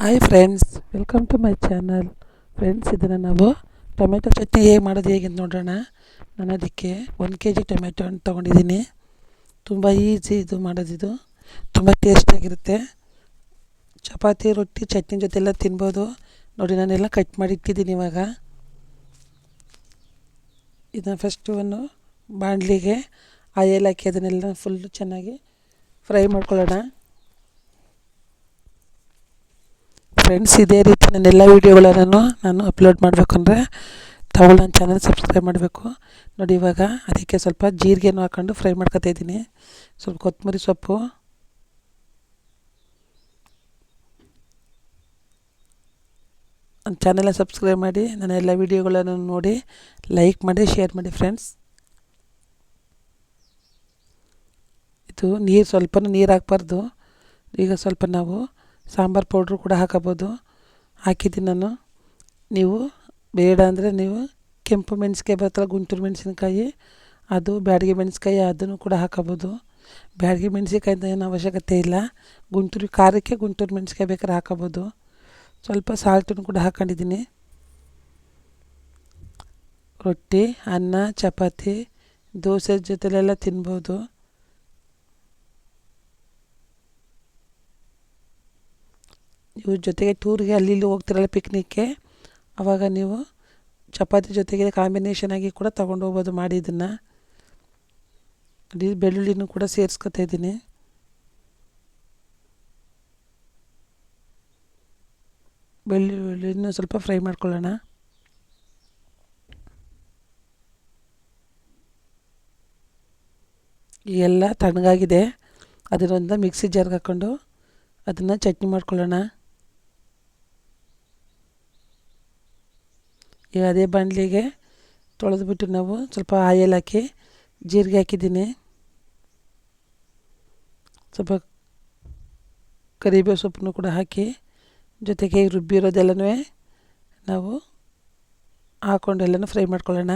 Hi friends welcome to my channel friends ಇದನ್ನು ನಾವು tomato chutney ಹೇಗೆ ಮಾಡೋದು ಹೇಗೆ ಅಂತ ನೋಡೋಣ. ನಾನು ಅದಕ್ಕೆ ಒಂದು ಕೆ ಜಿ ಟೊಮೆಟೊ ಹಣ್ಣು ತೊಗೊಂಡಿದ್ದೀನಿ. ತುಂಬ ಈಸಿ ಇದು ಮಾಡೋದಿದು ತುಂಬ ಟೇಸ್ಟಿಯಾಗಿರುತ್ತೆ ಚಪಾತಿ, ರೊಟ್ಟಿ, ಚಟ್ನಿ ಜೊತೆಲ್ಲ ತಿನ್ಬೋದು. ನೋಡಿ, ನಾನೆಲ್ಲ ಕಟ್ ಮಾಡಿ ಇಟ್ಟಿದ್ದೀನಿ ಇವಾಗ. ಇದನ್ನು ಫಸ್ಟು ಒಂದು ಬಾಣಲಿಗೆ ಆಯಲ್ ಹಾಕಿ ಅದನ್ನೆಲ್ಲ ಫುಲ್ಲು ಚೆನ್ನಾಗಿ ಫ್ರೈ ಮಾಡ್ಕೊಳ್ಳೋಣ. ಫ್ರೆಂಡ್ಸ್, ಇದೇ ರೀತಿ ನನ್ನ ಎಲ್ಲ ವೀಡಿಯೋಗಳನ್ನು ನಾನು ಅಪ್ಲೋಡ್ ಮಾಡಬೇಕಂದ್ರೆ ತಾವು ನನ್ನ ಚಾನಲ್ ಸಬ್ಸ್ಕ್ರೈಬ್ ಮಾಡಬೇಕು. ನೋಡಿ ಇವಾಗ ಅದಕ್ಕೆ ಸ್ವಲ್ಪ ಜೀರಿಗೆನೂ ಹಾಕ್ಕೊಂಡು ಫ್ರೈ ಮಾಡ್ಕೊತಾ ಇದ್ದೀನಿ. ಸ್ವಲ್ಪ ಕೊತ್ತಂಬರಿ ಸೊಪ್ಪು. ನನ್ನ ಚಾನೆಲ್ನ ಸಬ್ಸ್ಕ್ರೈಬ್ ಮಾಡಿ ನನ್ನ ಎಲ್ಲ ವೀಡಿಯೋಗಳನ್ನು ನೋಡಿ ಲೈಕ್ ಮಾಡಿ ಶೇರ್ ಮಾಡಿ ಫ್ರೆಂಡ್ಸ್ ಇದು ನೀರು ಸ್ವಲ್ಪ ನೀರು ಹಾಕ್ಬಾರ್ದು. ಈಗ ಸ್ವಲ್ಪ ನಾವು ಸಾಂಬಾರು ಪೌಡ್ರು ಕೂಡ ಹಾಕಬೋದು. ಹಾಕಿದ್ದೀನಿ ನಾನು. ನೀವು ಬೇಡ ಅಂದರೆ ನೀವು ಕೆಂಪು ಮೆಣಸಿನ್ಕಾಯಿ ಬರುತ್ತಲ್ಲ ಗುಂಟೂರು ಮೆಣಸಿನ್ಕಾಯಿ, ಅದು ಬ್ಯಾಡಗಿ ಮೆಣಸಿನ್ಕಾಯಿ ಅದನ್ನು ಕೂಡ ಹಾಕಬೋದು. ಬ್ಯಾಡಗಿ ಮೆಣಸಿನ್ಕಾಯಿಂದ ಏನು ಅವಶ್ಯಕತೆ ಇಲ್ಲ. ಗುಂಟೂರು ಖಾರಕ್ಕೆ ಗುಂಟೂರು ಮೆಣಸಿನ್ಕಾಯಿ ಬೇಕಾದ್ರೆ ಹಾಕಬೋದು. ಸ್ವಲ್ಪ ಸಾಲ್ಟನ್ನು ಕೂಡ ಹಾಕೊಂಡಿದ್ದೀನಿ. ರೊಟ್ಟಿ, ಅನ್ನ, ಚಪಾತಿ, ದೋಸೆ ಜೊತೆಲೆಲ್ಲ ತಿನ್ಬೋದು. ನೀವು ಜೊತೆಗೆ ಟೂರ್ಗೆ ಅಲ್ಲಿ ಇಲ್ಲಿ ಹೋಗ್ತಿರಲ್ಲ ಪಿಕ್ನಿಕ್ಗೆ ಆವಾಗ ನೀವು ಚಪಾತಿ ಜೊತೆಗೆ ಕಾಂಬಿನೇಷನ್ ಆಗಿ ಕೂಡ ತೊಗೊಂಡು ಹೋಗ್ಬೋದು ಮಾಡಿ ಇದನ್ನು. ಬೆಳ್ಳುಳ್ಳಿನೂ ಕೂಡ ಸೇರಿಸ್ಕೊತಾ ಇದ್ದೀನಿ. ಬೆಳ್ಳುಳ್ಳಿನೂ ಸ್ವಲ್ಪ ಫ್ರೈ ಮಾಡ್ಕೊಳ್ಳೋಣ. ಎಲ್ಲ ತಣ್ಣಗಾಗಿದೆ. ಅದರಿಂದ ಮಿಕ್ಸಿ ಜಾರ್ಗೆ ಹಾಕ್ಕೊಂಡು ಅದನ್ನು ಚಟ್ನಿ ಮಾಡ್ಕೊಳ್ಳೋಣ. ಈಗ ಅದೇ ಬಾಣಲಿಗೆ ತೊಳೆದ್ಬಿಟ್ಟು ನಾವು ಸ್ವಲ್ಪ ಆಯಲ್ ಹಾಕಿ ಜೀರಿಗೆ ಹಾಕಿದ್ದೀನಿ. ಸ್ವಲ್ಪ ಕರಿಬೇವು ಸೊಪ್ಪನ್ನು ಕೂಡ ಹಾಕಿ ಜೊತೆಗೆ ರುಬ್ಬಿರೋದೆಲ್ಲನೂ ನಾವು ಹಾಕ್ಕೊಂಡು ಎಲ್ಲನೂ ಫ್ರೈ ಮಾಡ್ಕೊಳ್ಳೋಣ.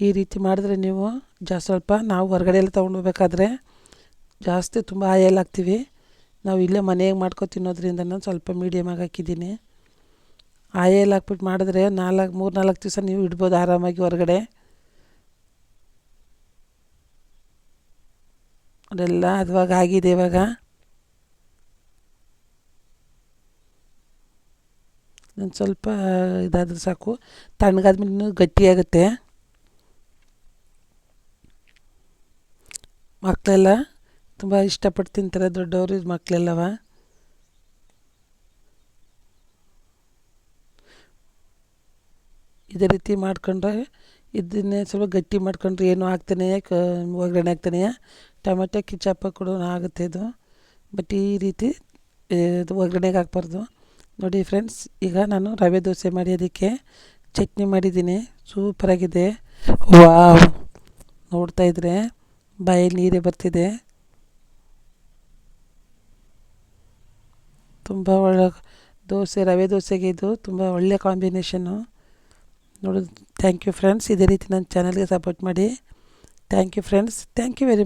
ಈ ರೀತಿ ಮಾಡಿದ್ರೆ ನೀವು ಜಾಸ್ತಿ ಸ್ವಲ್ಪ ನಾವು ಹೊರಗಡೆ ಎಲ್ಲ ತೊಗೊಂಡು ಹೋಗ್ಬೇಕಾದ್ರೆ ಜಾಸ್ತಿ ತುಂಬ ಆಯಲ್ ಹಾಕ್ತೀವಿ. ನಾವು ಇಲ್ಲೇ ಮನೆಗೆ ಮಾಡ್ಕೊ ತಿನ್ನೋದ್ರಿಂದ ನಾನು ಸ್ವಲ್ಪ ಮೀಡಿಯಮಾಗಿ ಹಾಕಿದ್ದೀನಿ. ಆಯಲ್ ಹಾಕ್ಬಿಟ್ಟು ಮಾಡಿದ್ರೆ ನಾಲ್ಕು, ಮೂರು, ನಾಲ್ಕು ದಿವಸ ನೀವು ಇಡ್ಬೋದು ಆರಾಮಾಗಿ ಹೊರಗಡೆ. ಅದೆಲ್ಲ ಅದುವಾಗ ಆಗಿದೆ ಇವಾಗ. ಒಂದು ಸ್ವಲ್ಪ ಇದಾದರೂ ಸಾಕು. ತಣ್ಣಗಾದ್ಮೇಲೆ ಇನ್ನೂ ಗಟ್ಟಿಯಾಗುತ್ತೆ ಮಕ್ಕಳೆಲ್ಲ ತುಂಬ ಇಷ್ಟಪಟ್ಟು ತಿಂತಾರೆ ದೊಡ್ಡವರು ಮಕ್ಕಳೆಲ್ಲವ ಇದೇ ರೀತಿ ಮಾಡ್ಕೊಂಡ್ರೆ, ಇದನ್ನೇ ಸ್ವಲ್ಪ ಗಟ್ಟಿ ಮಾಡ್ಕೊಂಡ್ರೆ ಏನು ಹಾಕ್ತಾನೆ ಕ, ಒಗ್ಗರಣೆ ಹಾಕ್ತಾನೆ ಟೊಮೆಟೊ ಕಿಚಪ್ಪ ಕೂಡ ಆಗುತ್ತೆ ಇದು. ಬಟ್ ಈ ರೀತಿ ಇದು ಒಗ್ಗರಣೆಗೆ ಹಾಕ್ಬಾರ್ದು. ನೋಡಿ ಫ್ರೆಂಡ್ಸ್ ಈಗ ನಾನು ರವೆ ದೋಸೆ ಮಾಡಿ ಅದಕ್ಕೆ ಚಟ್ನಿ ಮಾಡಿದ್ದೀನಿ. ಸೂಪರಾಗಿದೆ. ವಾವ್! ನೋಡ್ತಾಯಿದ್ರೆ ಬಾಯಲ್ಲಿ ನೀರೇ ಬರ್ತಿದೆ. ತುಂಬ ಒಳ್ಳೆ ದೋಸೆ, ರವೆ ದೋಸೆಗೆ ಇದು ತುಂಬ ಒಳ್ಳೆ ಕಾಂಬಿನೇಷನ್ನು ನೋಡೋದು ಥ್ಯಾಂಕ್ ಯು ಫ್ರೆಂಡ್ಸ್ ಇದೇ ರೀತಿ ನನ್ನ ಚಾನಲ್ಗೆ ಸಪೋರ್ಟ್ ಮಾಡಿ. Thank you friends thank you very